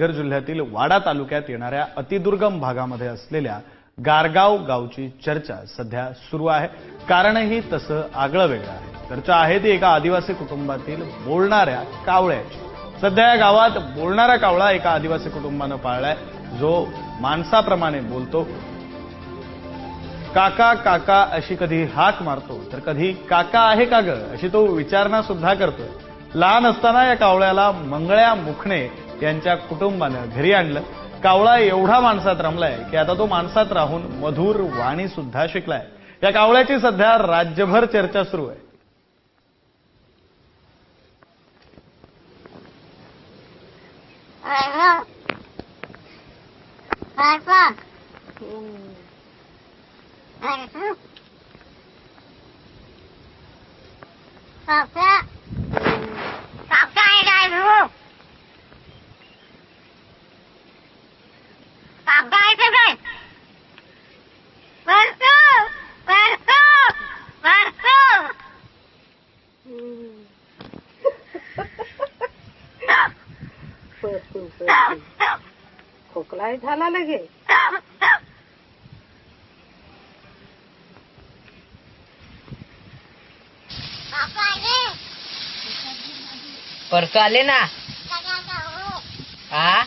पालघर जिल्ह्यातील वाडा तालुक्यात येणाऱ्या अतिदुर्गम भागामध्ये असलेल्या गारगाव गावची चर्चा सध्या सुरू आहे. कारणही तसं आगळं वेगळं आहे. चर्चा आहे ती एका आदिवासी कुटुंबातील बोलणाऱ्या कावळ्याची. सध्या या गावात बोलणारा कावळा एका आदिवासी कुटुंबानं पाळलाय. जो माणसाप्रमाणे बोलतो. काका काका अशी कधी हाक मारतो तर कधी काका आहे का ग अशी तो विचारणा सुद्धा करतोय. लहान असताना या कावळ्याला मंगळ्या मुखणे यांच्या कुटुंबानं घरी आणलं. कावळा एवढा माणसात रमलाय की आता तो माणसात राहून मधुर वाणी सुद्धा शिकलाय. या कावळ्याची सध्या राज्यभर चर्चा सुरू आहे. परतू परतू खोकलाही झाला लगे परत आले. ना? हा